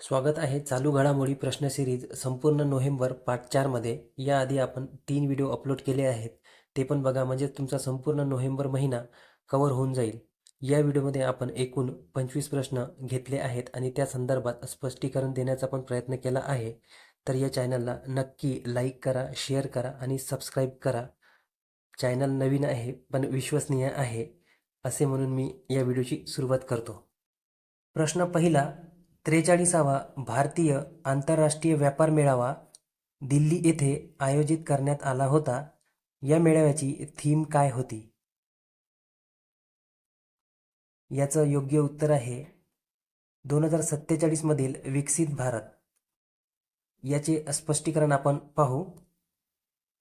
स्वागत आहे चालू घडामोडी प्रश्न सिरीज संपूर्ण नोव्हेंबर पार्ट चारमध्ये याआधी आपण तीन व्हिडिओ अपलोड केले आहेत. ते पण बघा म्हणजे तुमचा संपूर्ण नोव्हेंबर महिना कवर होऊन जाईल. या व्हिडिओमध्ये आपण एकूण पंचवीस प्रश्न घेतले आहेत आणि त्या संदर्भात स्पष्टीकरण देण्याचा पण प्रयत्न केला आहे. तर या चॅनलला नक्की लाईक करा शेअर करा आणि सबस्क्राईब करा. चॅनल नवीन आहे पण विश्वसनीय आहे असे म्हणून मी या व्हिडिओची सुरुवात करतो. प्रश्न पहिला त्रेचाळीसावा भारतीय आंतरराष्ट्रीय व्यापार मेळावा दिल्ली येथे आयोजित करण्यात आला होता. या मेळाव्याची थीम काय होती? याचं योग्य उत्तर आहे दोन हजार सत्तेचाळीसमधील विकसित भारत. याचे स्पष्टीकरण आपण पाहू.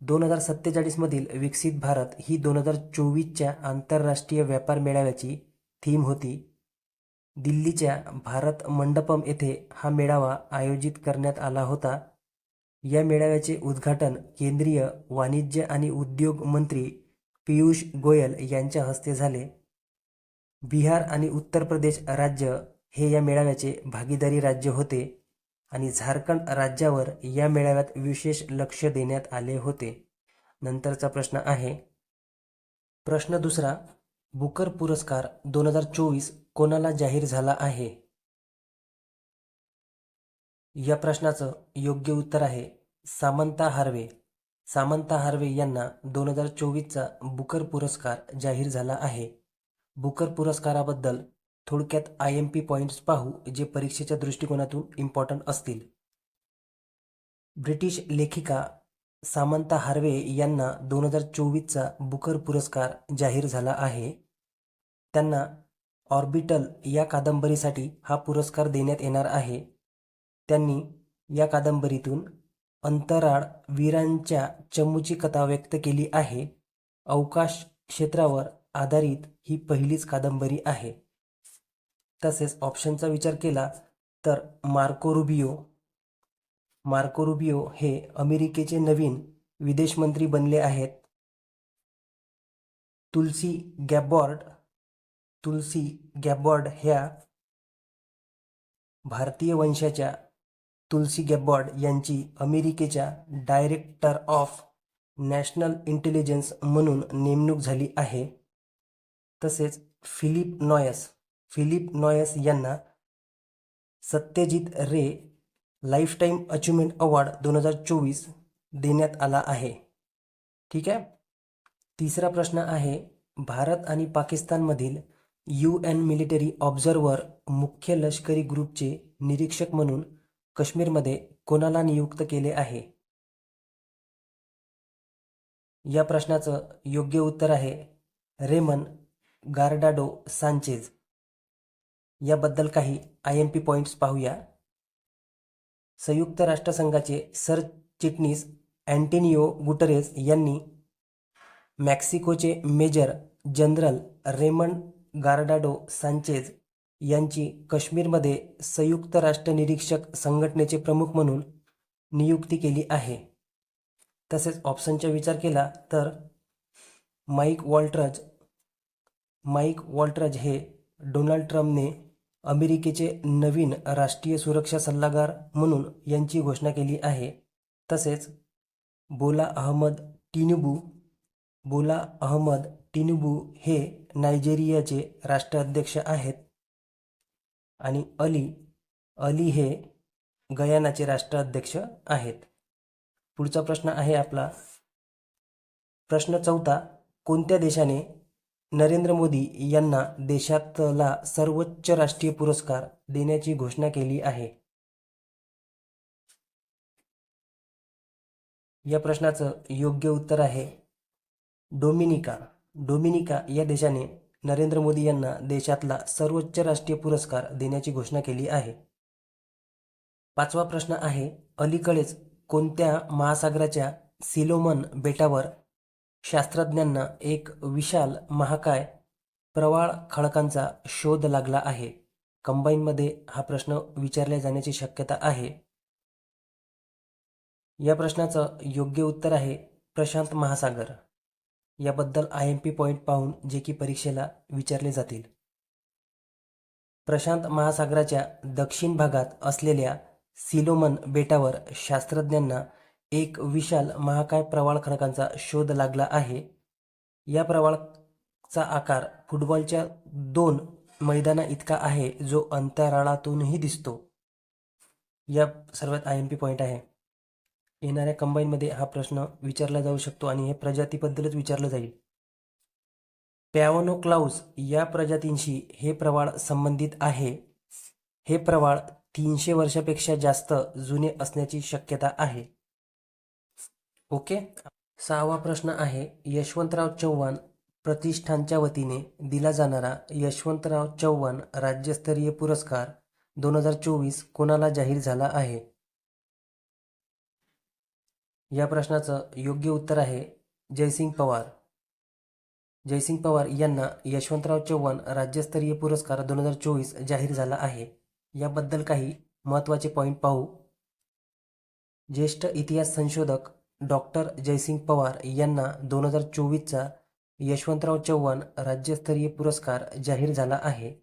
दोन हजार सत्तेचाळीसमधील विकसित भारत ही दोन हजार चोवीसच्या आंतरराष्ट्रीय व्यापार मेळाव्याची थीम होती. दिल्लीच्या भारत मंडपम येथे हा मेळावा आयोजित करण्यात आला होता. या मेळाव्याचे उद्घाटन केंद्रीय वाणिज्य आणि उद्योग मंत्री पियुष गोयल यांच्या हस्ते झाले. बिहार आणि उत्तर प्रदेश राज्य हे या मेळाव्याचे भागीदारी राज्य होते आणि झारखंड राज्यावर या मेळाव्यात विशेष लक्ष देण्यात आले होते. नंतरचा प्रश्न आहे. प्रश्न दुसरा बुकर पुरस्कार दोन हजार चोवीस कोणाला जाहीर झाला आहे? या प्रश्नाचं योग्य उत्तर आहे सामंता हार्वे. सामंता हार्वे यांना दोन हजार चोवीसचा बुकर पुरस्कार जाहीर झाला आहे. बुकर पुरस्काराबद्दल थोडक्यात आय एम पी पॉईंट्स पाहू जे परीक्षेच्या दृष्टिकोनातून इम्पॉर्टंट असतील. ब्रिटिश लेखिका सामंता हार्वे यांना दोन हजार चोवीसचा बुकर पुरस्कार जाहीर झाला आहे. त्यांना ऑर्बिटल या कादंबरीसाठी हा पुरस्कार देण्यात येणार आहे. त्यांनी या कादंबरीतून अंतराळ वीरांच्या चमूची कथा व्यक्त केली आहे. अवकाश क्षेत्रावर आधारित ही पहिलीच कादंबरी आहे. तसेच ऑप्शनचा विचार केला तर मार्को रुबियो मार्को रुबियो हे अमेरिकेचे नवीन विदेश मंत्री बनले आहेत. तुलसी गॅबॉर्ड तुलसी गॅबॉर्ड ह्या भारतीय वंशाच्या तुलसी गॅबॉर्ड यांची अमेरिकेच्या डायरेक्टर ऑफ नॅशनल इंटेलिजन्स म्हणून नेमणूक झाली आहे. तसेच फिलिप नॉयस फिलिप नॉयस यांना Satyajit Ray lifetime achievement award दोन हजार चोवीस देण्यात आला आहे. ठीक आहे? तिसरा प्रश्न आहे भारत आणि पाकिस्तानमधील यू एन मिलिटरी ऑब्झर्व्हर मुख्य लष्करी ग्रुपचे निरीक्षक म्हणून काश्मीरमध्ये कोणाला नियुक्त केले आहे? या प्रश्नाचं योग्य उत्तर आहे रेमन गार्डाडो सांचेज याबद्दल काही आय एम पी पॉईंट्स पाहूया. संयुक्त राष्ट्रसंघाचे सरचिटणीस अँटेनिओ गुटरेस यांनी मॅक्सिकोचे major general Raymond Gardado Sanchez यांची काश्मीरमध्ये संयुक्त राष्ट्र निरीक्षक संघटनेचे प्रमुख म्हणून नियुक्ती केली आहे. तसेच ऑप्शनचा विचार केला तर माईक वॉल्ट्रज माईक वॉल्ट्रज हे डोनाल्ड ट्रम्पने अमेरिकेचे नवीन राष्ट्रीय सुरक्षा सल्लागार म्हणून यांची घोषणा केली आहे. तसेच बोला अहमद टिनुबू बोला अहमद टिनुबू हे नायजेरियाचे राष्ट्राध्यक्ष आहेत आणि अली अली हे गयानाचे राष्ट्राध्यक्ष आहेत. पुढचा प्रश्न आहे आपला. प्रश्न चौथा कोणत्या देशाने नरेंद्र मोदी यांना देशातला सर्वोच्च राष्ट्रीय पुरस्कार देण्याची घोषणा केली आहे? या प्रश्नाचं योग्य उत्तर आहे डोमिनिका. डोमिनिका या देशाने नरेंद्र मोदी यांना देशातला सर्वोच्च राष्ट्रीय पुरस्कार देण्याची घोषणा केली आहे. पाचवा प्रश्न आहे अलीकडेच कोणत्या महासागराच्या सिलोमन बेटावर शास्त्रज्ञांना एक विशाल महाकाय प्रवाळ खडकांचा शोध लागला आहे? कंबाईनमध्ये हा प्रश्न विचारल्या जाण्याची शक्यता आहे. या प्रश्नाचं योग्य उत्तर आहे प्रशांत महासागर. याबद्दल आय एम पी पॉईंट पाहून जे की परीक्षेला विचारले जातील. प्रशांत महासागराच्या दक्षिण भागात असलेल्या सिलोमन बेटावर शास्त्रज्ञांना एक विशाल महाकाय प्रवाळ खडकांचा शोध लागला आहे. या प्रवाळचा आकार फुटबॉलच्या दोन मैदाना इतका आहे जो अंतराळातूनही दिसतो. या सर्वात आय एम पी पॉईंट आहे. येणाऱ्या कंबाईनमध्ये हा प्रश्न विचारला जाऊ शकतो आणि हे प्रजातीबद्दलच विचारलं जाईल. पॅवनो क्लाउस या प्रजातींशी हे प्रवाळ संबंधित आहे. हे प्रवाळ तीनशे वर्षापेक्षा जास्त जुने असण्याची शक्यता आहे. ओके? सहावा प्रश्न आहे. यशवंतराव चव्हाण प्रतिष्ठानच्या वतीने दिला जाणारा यशवंतराव चव्हाण राज्यस्तरीय पुरस्कार दोन हजार चोवीस कोणाला जाहीर झाला आहे? या प्रश्नाचं योग्य उत्तर आहे जयसिंग पवार. जयसिंग पवार यांना यशवंतराव चव्हाण राज्यस्तरीय पुरस्कार दोन हजार चोवीस जाहीर झाला आहे. याबद्दल काही महत्त्वाचे पॉईंट पाहू. ज्येष्ठ इतिहास संशोधक डॉक्टर जयसिंग पवार यांना दोन हजार चोवीसचा यशवंतराव चव्हाण राज्यस्तरीय पुरस्कार जाहीर झाला आहे.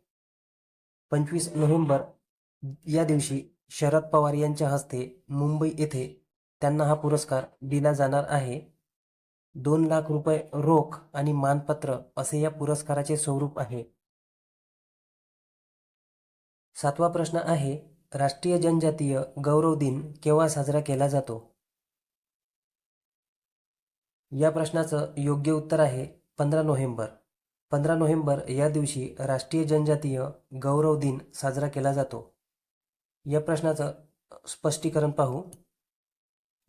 पंचवीस नोव्हेंबर या दिवशी शरद पवार यांच्या हस्ते मुंबई येथे त्यांना हा पुरस्कार दिला जाणार आहे. दोन लाख रुपये रोख आणि मानपत्र असे या पुरस्काराचे स्वरूप आहे. सातवा प्रश्न आहे राष्ट्रीय जनजातीय गौरव दिन केव्हा साजरा केला जातो? या प्रश्नाचं योग्य उत्तर आहे पंधरा नोव्हेंबर. पंधरा नोव्हेंबर या दिवशी राष्ट्रीय जनजातीय गौरव दिन साजरा केला जातो. या प्रश्नाचं स्पष्टीकरण पाहू.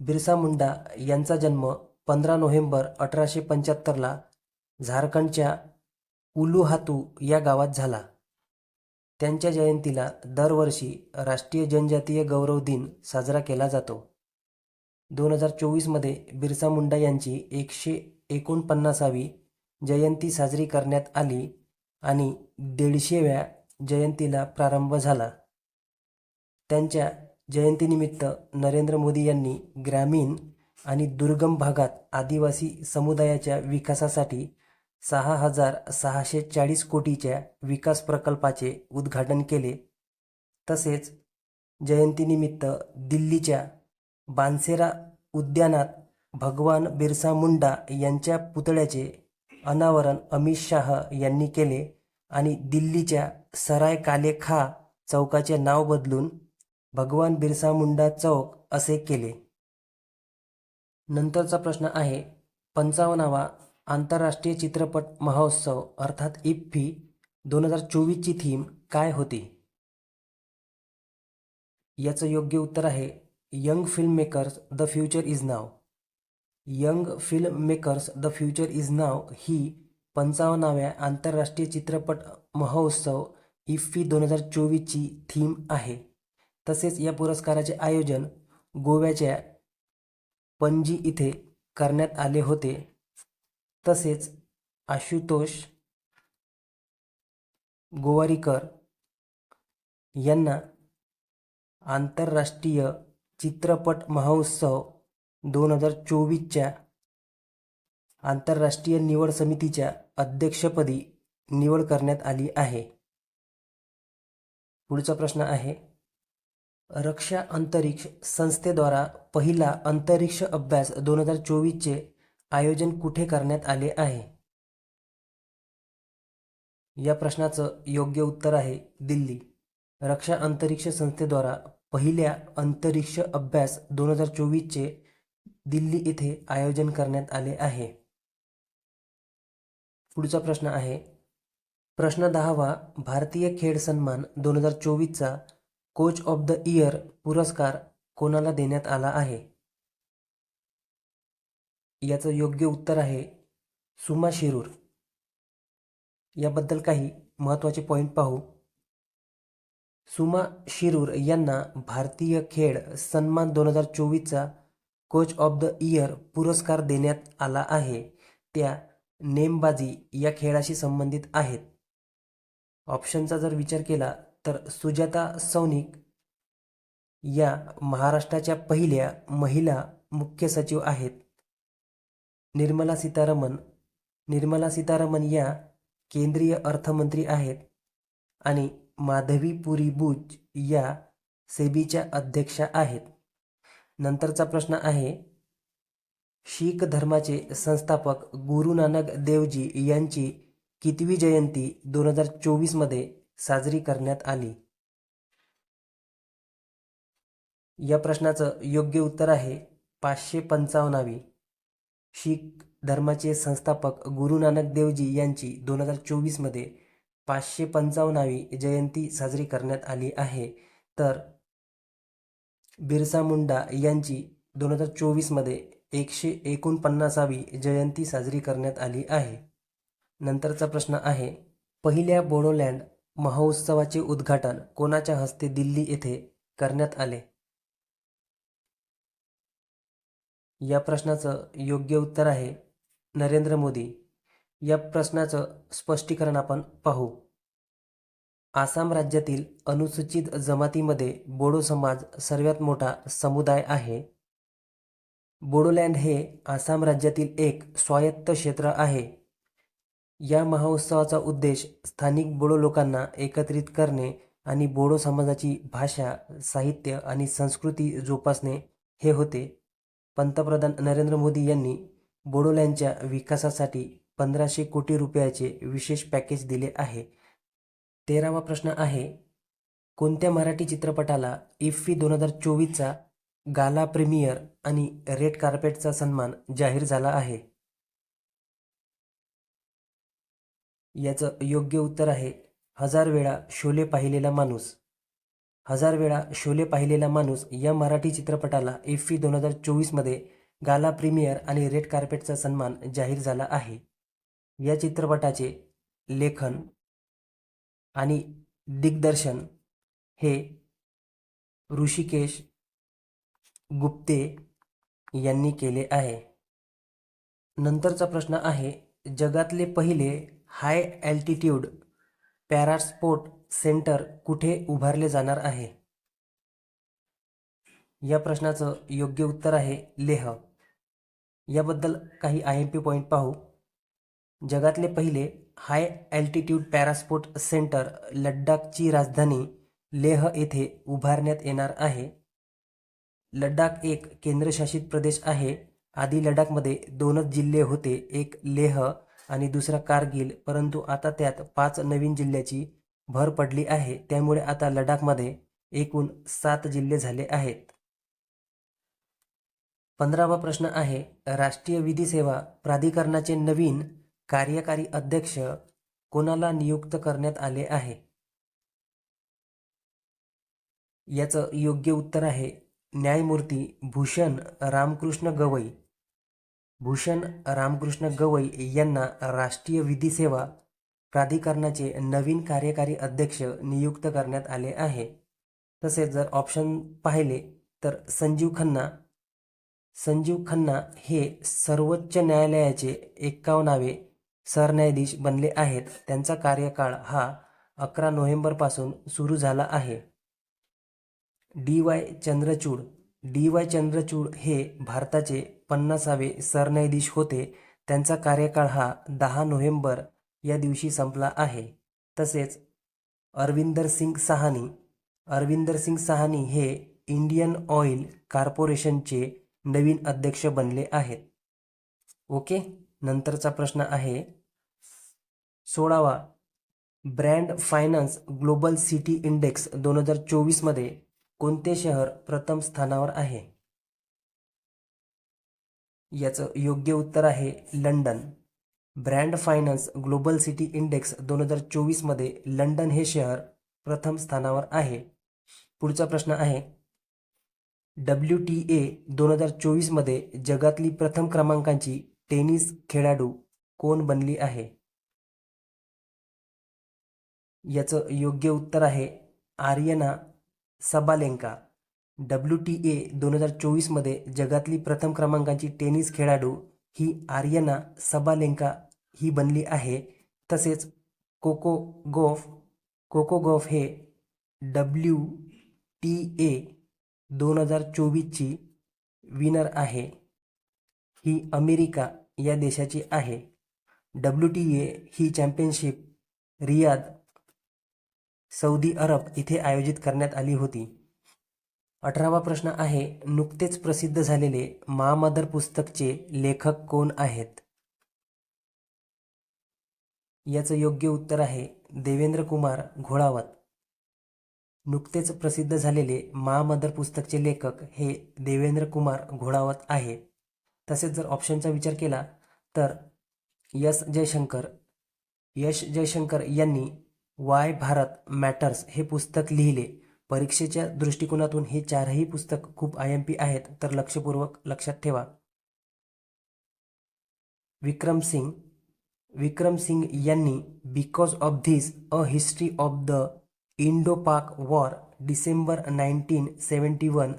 बिरसा मुंडा यांचा जन्म पंधरा नोव्हेंबर अठराशे पंच्याहत्तरला झारखंडच्या उलुहातू या गावात झाला. त्यांच्या जयंतीला दरवर्षी राष्ट्रीय जनजातीय गौरव दिन साजरा केला जातो. दोन हजार चोवीसमध्ये बिरसा मुंडा यांची एकशे एकोणपन्नासावी जयंती साजरी करण्यात आली आणि दीडशेव्या जयंतीला प्रारंभ झाला. त्यांच्या जयंतीनिमित्त नरेंद्र मोदी यांनी ग्रामीण आणि दुर्गम भागात आदिवासी समुदायाच्या विकासासाठी सहा हजार सहाशे चाळीस कोटीच्या विकास प्रकल्पाचे उद्घाटन केले. तसेच जयंतीनिमित्त दिल्लीच्या बानसेरा उद्यानात भगवान बिरसा मुंडा यांच्या पुतळ्याचे अनावरण अमित शाह यांनी केले आणि दिल्लीच्या सराय काले खा चौकाचे नाव बदलून भगवान बिरसा मुंडा चौक असे केले. नंतरचा प्रश्न आहे पंचावन्नावा आंतरराष्ट्रीय चित्रपट महोत्सव अर्थात इफ्फी दोन हजार चोवीसची थीम काय होती? याचं योग्य उत्तर आहे young film makers the future is now. Young film makers the future is नाव ही पंचावन्नाव्या आंतरराष्ट्रीय चित्रपट महोत्सव इफ्फी दोन हजार चोवीसची थीम आहे. तसेच या पुरस्काराचे आयोजन गोव्याच्या पणजी इथे करण्यात आले होते. तसेच आशुतोष गोवारीकर यांना आंतरराष्ट्रीय चित्रपट महोत्सव दोन हजार चोवीसच्या आंतरराष्ट्रीय निवड समितीच्या अध्यक्षपदी निवड करण्यात आली आहे. पुढचा प्रश्न आहे रक्षा अंतरिक्ष संस्थेद्वारा पहिला अंतरिक्ष अभ्यास दोन हजार चोवीसचे आयोजन कुठे करण्यात आले आहे? या प्रश्नाचं योग्य उत्तर आहे दिल्ली. रक्षा अंतरिक्ष संस्थेद्वारा पहिल्या अंतरिक्ष अभ्यास दोन हजार चोवीसचे दिल्ली येथे आयोजन करण्यात आले आहे. पुढचा प्रश्न आहे प्रश्न दहावा भारतीय खेळ सन्मान दोन हजार चोवीसचा कोच ऑफ द इयर पुरस्कार कोणाला देण्यात आला आहे? याचं योग्य उत्तर आहे सुमा शिरूर. याबद्दल काही महत्त्वाचे पॉईंट पाहू. सुमा शिरूर यांना भारतीय खेळ सन्मान दोन हजार चोवीसचा कोच ऑफ द इयर पुरस्कार देण्यात आला आहे. त्या नेमबाजी या खेळाशी संबंधित आहेत. ऑप्शनचा जर विचार केला तर सुजाता सौनिक या महाराष्ट्राच्या पहिल्या महिला मुख्य सचिव आहेत. निर्मला सीतारमण निर्मला सीतारमण या केंद्रीय अर्थमंत्री आहेत आणि माधवी पुरी बुच या सेबीच्या अध्यक्षा आहेत. नंतरचा प्रश्न आहे शीख धर्माचे संस्थापक गुरु नानक देवजी यांची कितवी जयंती दोन हजार चोवीसमध्ये साजरी करण्यात आली. या प्रश्नाचं योग्य उत्तर आहे पाचशे पंचावन्नावी. शीख धर्माचे संस्थापक गुरु नानक देवजी यांची दोन हजार चोवीसमध्ये पाचशे पंचावन्नावी जयंती साजरी करण्यात आली आहे. तर बिरसा मुंडा यांची दोन हजार चोवीसमध्ये एकशे एकोणपन्नासावी जयंती साजरी करण्यात आली आहे. नंतरचा प्रश्न आहे पहिल्या बोडोलँड महोत्सवाचे उद्घाटन कोणाच्या हस्ते दिल्ली येथे करण्यात आले? या प्रश्नाचं योग्य उत्तर आहे नरेंद्र मोदी. या प्रश्नाचं स्पष्टीकरण आपण पाहू. आसाम राज्यातील अनुसूचित जमातीमध्ये बोडो समाज सर्वात मोठा समुदाय आहे. बोडोलँड हे आसाम राज्यातील एक स्वायत्त क्षेत्र आहे. या महोत्सवाचा उद्देश स्थानिक बोडो लोकांना एकत्रित करणे आणि बोडो समाजाची भाषा साहित्य आणि संस्कृती जोपासणे हे होते. पंतप्रधान नरेंद्र मोदी यांनी बोडोलँडच्या विकासासाठी पंधराशे कोटी रुपयाचे विशेष पॅकेज दिले आहे. तेरावा प्रश्न आहे कोणत्या मराठी चित्रपटाला इफ्फी दोन हजार चोवीसचा गाला प्रीमियर आणि रेड कार्पेटचा सन्मान जाहीर झाला आहे? याचं योग्य उत्तर आहे हजार वेळा शोले पाहिलेला माणूस. हजार वेळा शोले पाहिलेला माणूस या मराठी चित्रपटाला इफ्फी दोन हजार चोवीसमध्ये गाला प्रीमियर आणि रेड कार्पेटचा सन्मान जाहीर झाला आहे. या चित्रपटाचे लेखन आणि दिग्दर्शन हे ऋषिकेश गुप्ते यांनी केले आहे. नंतरचा प्रश्न आहे जगातले पहिले हाय ॲल्टिट्यूड पॅरास्पोर्ट सेंटर कुठे उभारले जाणार आहे? या प्रश्नाचं योग्य उत्तर आहे लेह. याबद्दल काही आय एम पी पॉईंट पाहू. जगातले पहिले हाय ॲल्टिट्यूड पॅरास्पोर्ट सेंटर लडाखची राजधानी लेह येथे उभारण्यात येणार आहे. लडाख एक केंद्रशासित प्रदेश आहे. आधी लडाखमध्ये दोनच जिल्हे होते. एक लेह आणि दुसरा कारगिल परंतु आता त्यात पाच नवीन जिल्ह्याची भर पडली आहे. त्यामुळे आता लडाखमध्ये एकूण सात जिल्हे झाले आहेत. पंधरावा प्रश्न आहे राष्ट्रीय विधी सेवा प्राधिकरणाचे नवीन कार्यकारी अध्यक्ष कोणाला नियुक्त करण्यात आले आहे? याचं योग्य उत्तर आहे न्यायमूर्ती भूषण रामकृष्ण गवई. भूषण रामकृष्ण गवई यांना राष्ट्रीय विधी सेवा प्राधिकरणाचे नवीन कार्यकारी अध्यक्ष नियुक्त करण्यात आले आहे. तसेच जर ऑप्शन पाहिले तर संजीव खन्ना संजीव खन्ना हे सर्वोच्च न्यायालयाचे एक्कावन्नावे सरन्यायाधीश बनले आहेत. त्यांचा कार्यकाळ हा अकरा नोव्हेंबरपासून सुरू झाला आहे. D Y Chandrachud D Y Chandrachud हे भारताचे पन्नासावे सरन्यायाधीश होते त्यांचा कार्यकाळ हा दहा नोव्हेंबर या दिवशी संपला आहे. तसेच अरविंदर सिंग साहानी अरविंदर सिंग साहानी हे इंडियन ऑइल कॉर्पोरेशनचे नवीन अध्यक्ष बनले आहेत. ओके नंतरचा प्रश्न आहे. सोळावा brand finance global city index दोन हजार चोवीसमध्ये कोणते शहर प्रथम स्थानावर आहे? याचं योग्य उत्तर आहे London. Brand finance global city index दोन हजार चोवीसमध्ये लंडन हे शहर प्रथम स्थानावर आहे. पुढचा प्रश्न आहे डब्ल्यू टी ए दोन हजार चोवीसमध्ये जगातली प्रथम क्रमांकाची टेनिस खेळाडू कोण बनली आहे? याचं योग्य उत्तर आहे Aryna Sabalenka. W T A दोन हजार चोवीसमध्ये जगातली प्रथम क्रमांकाची टेनिस खेळाडू ही आर्यना सबालेंका ही बनली आहे. तसेच कोको गोफ कोको गोफ हे डब्ल्यू टी ए दोन हजार चोवीसची विनर आहे. ही अमेरिका या देशाची आहे. डब्ल्यू टी ए ही चॅम्पियनशिप रियाद सौदी अरब इथे आयोजित करण्यात आली होती. अठरावा प्रश्न आहे नुकतेच प्रसिद्ध झालेले महामदर पुस्तकचे लेखक कोण आहेत? याचं योग्य उत्तर आहे देवेंद्र कुमार घोळावत. नुकतेच प्रसिद्ध झालेले महामदर पुस्तकचे लेखक हे देवेंद्र कुमार घोळावत आहे. तसेच जर ऑप्शनचा विचार केला तर यस जयशंकर यश जयशंकर यांनी वाय भारत मॅटर्स हे पुस्तक लिहिले. परीक्षेच्या दृष्टिकोनातून हे चारही पुस्तक खूप आय एम पी आहेत तर लक्षपूर्वक लक्षात ठेवा. विक्रम सिंग. विक्रम सिंग यांनी because of this a history of the Indo Pak war December nineteen seventy one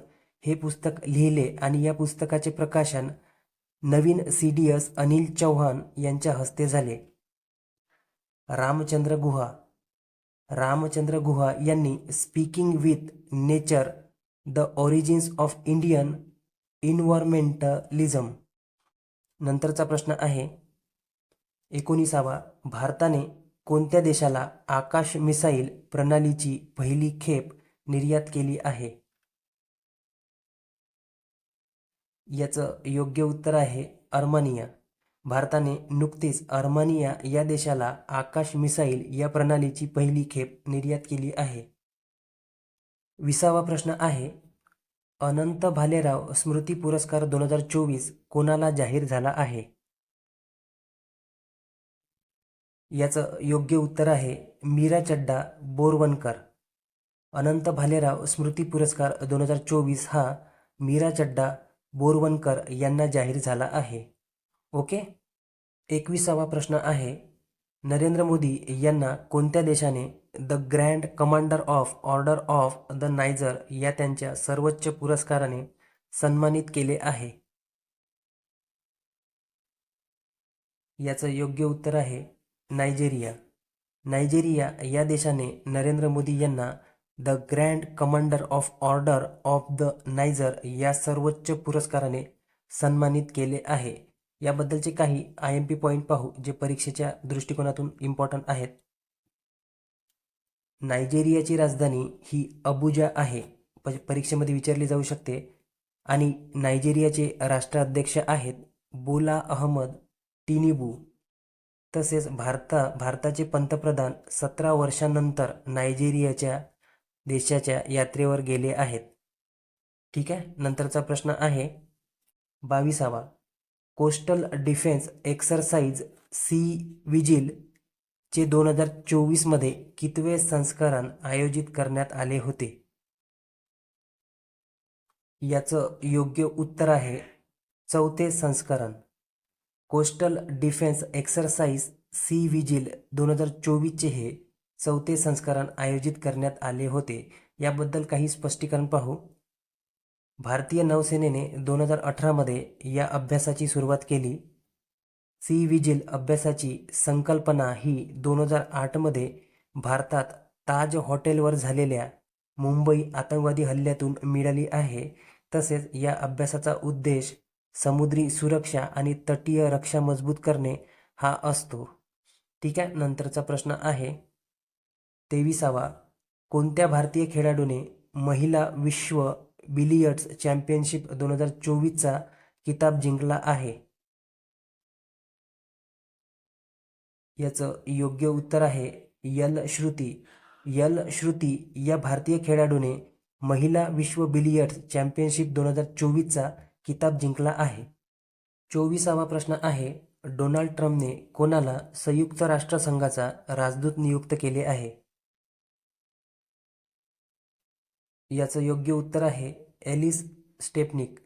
हे पुस्तक लिहिले आणि या पुस्तकाचे प्रकाशन नवीन C D S Anil Chauhan यांच्या हस्ते झाले. रामचंद्र गुहा. रामचंद्र गुहा यांनी speaking with nature the origins of Indian environmentalism नंतरचा प्रश्न आहे एकोणीसावा भारताने कोणत्या देशाला आकाश मिसाईल प्रणालीची पहिली खेप निर्यात केली आहे? याचं योग्य उत्तर आहे अर्मानिया. भारताने नुकतीच अर्मानिया या देशाला आकाश मिसाईल या प्रणालीची पहिली खेप निर्यात केली आहे. विसावा प्रश्न आहे अनंत भालेराव स्मृती पुरस्कार दोन हजार चोवीस कोणाला जाहीर झाला आहे? याचं योग्य उत्तर आहे मीरा चड्डा बोरवणकर. अनंत भालेराव स्मृती पुरस्कार दोन हजार चोवीस हा मीरा चड्डा बोरवणकर यांना जाहीर झाला आहे. ओके? एकविसावा प्रश्न आहे नरेंद्र मोदी यांना कोणत्या देशाने the grand commander of order of the Niger या त्यांच्या सर्वोच्च पुरस्काराने सन्मानित केले आहे? याचं योग्य उत्तर आहे नायजेरिया. नायजेरिया या देशाने नरेंद्र मोदी यांना the grand commander of order of the Niger या सर्वोच्च पुरस्काराने सन्मानित केले आहे. याबद्दलचे काही आय एम पी पॉईंट पाहू जे परीक्षेच्या दृष्टिकोनातून इम्पॉर्टंट आहेत. नायजेरियाची राजधानी ही अबुजा आहे. प- परीक्षेमध्ये विचारली जाऊ शकते. आणि नायजेरियाचे राष्ट्राध्यक्ष आहेत बोला अहमद टिनिबू. तसेच भारता भारताचे पंतप्रधान सतरा वर्षांनंतर नायजेरियाच्या देशाच्या यात्रेवर गेले आहेत. ठीक आहे? नंतरचा प्रश्न आहे. बावीसावा. Coastal defence exercise sea vigil चे दोन हजार चोवीसमध्ये कितवे संस्करण आयोजित करण्यात आले होते? याचं योग्य उत्तर आहे चौथे संस्करण. Coastal defence exercise sea vigil दोन हजार चोवीसचे हे चौथे संस्करण आयोजित करण्यात आले होते. याबद्दल काही स्पष्टीकरण पाहू. भारतीय नौसेनेने दोन हजार अठरामध्ये या अभ्यासाची सुरुवात केली. सी विजिल अभ्यासाची संकल्पना ही दोन हजार आठमध्ये भारतात ताज हॉटेलवर झालेल्या मुंबई आतंकवादी हल्ल्यातून मिळाली आहे. तसेच या अभ्यासाचा उद्देश समुद्री सुरक्षा आणि तटीय रक्षा मजबूत करणे हा असतो. ठीक आहे नंतरचा प्रश्न आहे. तेविसावा कोणत्या भारतीय खेळाडूने महिला विश्व बिलियर्ड्स चॅम्पियनशिप दोन हजार चोवीसचा किताब जिंकला आहे. याचं योग्य उत्तर आहे यल श्रुती. यल श्रुती या भारतीय खेळाडूने महिला विश्व बिलियर्ड्स चॅम्पियनशिप दोन हजार चोवीसचा किताब जिंकला आहे. चोवीसावा प्रश्न आहे डोनाल्ड ट्रम्पने कोणाला संयुक्त राष्ट्रसंघाचा राजदूत नियुक्त केले आहे? याचं योग्य उत्तर आहे एलिस स्टेपनिक.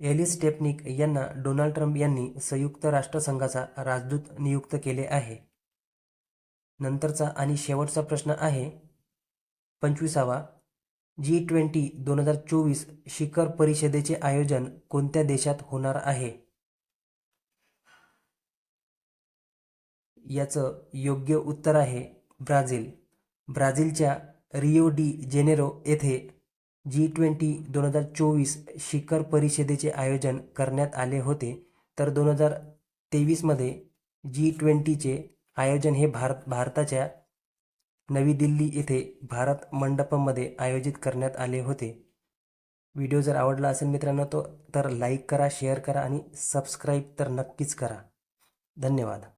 एलिस स्टेपनिक यांना डोनाल्ड ट्रम्प यांनी संयुक्त राष्ट्रसंघाचा राजदूत नियुक्त केले आहे. नंतरचा आणि शेवटचा प्रश्न आहे पंचवीसावा जी ट्वेंटी दोन हजार चोवीस शिखर परिषदेचे आयोजन कोणत्या देशात होणार आहे? याचं योग्य उत्तर आहे ब्राझील. ब्राझीलच्या रिओ डी जेनेरो येथे जी ट्वेंटी दोन हजार चोवीस शिखर परिषदेचे आयोजन करण्यात आले होते. तर दोन हजार तेवीसमध्ये जी ट्वेंटीचे आयोजन हे भारत भारताच्या नवी दिल्ली येथे भारत मंडपममध्ये आयोजित करण्यात आले होते. व्हिडिओ जर आवडला असेल मित्रांनो तो तर लाईक करा शेअर करा आणि सबस्क्राईब तर नक्कीच करा. धन्यवाद.